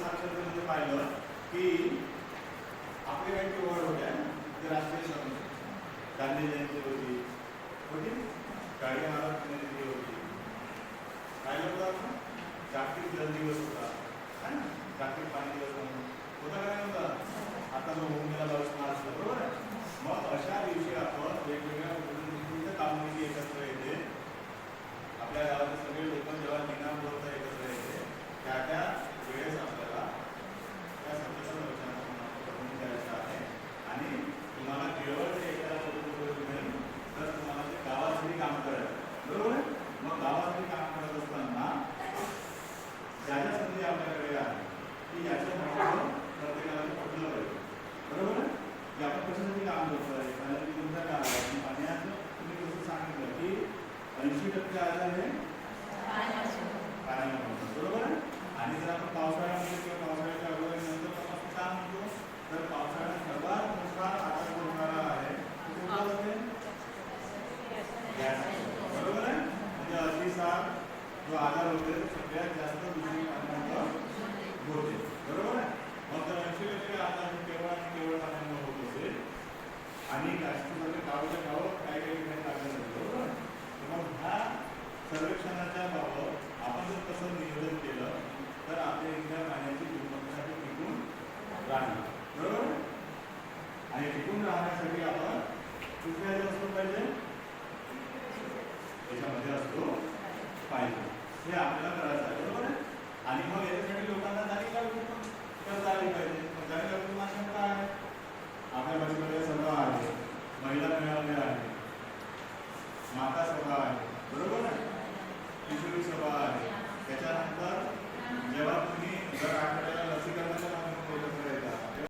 साक्षरतेमध्ये पाहिलं की आपले काही ते वड होत्या ते राष्ट्रीय स्वामी. गांधी जयंती होती. होती? गाडी महाराज होती. पाहिलं होतं आपण? जागतिक जल दिवस होता. है ना? जागतिक पाणी दिवस म्हणून. होता काय होता? हो. आता जो आंदोलन की ऐंशी टक्के आजार आणि जर आपण पावसाळ्यामध्ये किंवा पावसाळ्याच्या अगोदर नंतर आपण काय म्हणतो तर पावसाळ्यात सर्वात मोठा आजार होणारा आहे बरोबर आहे? म्हणजे अतिसार जो आजार होते सगळ्यात आणि नाशिकमध्ये गावाच्या गावात काय काही काही लागलं बरोबर? मग ह्या सर्वेक्षणाच्या बाबत आपण जर तसं नियोजन केलं तर आपल्या इथल्या पाण्याची गुणवत्तासाठी टिकून राहणार बरोबर? आणि टिकून राहण्यासाठी आपण कुठल्या असलो पाहिजे? त्याच्यामध्ये असतो पाहिजे. हे आपल्याला करायचं आहे.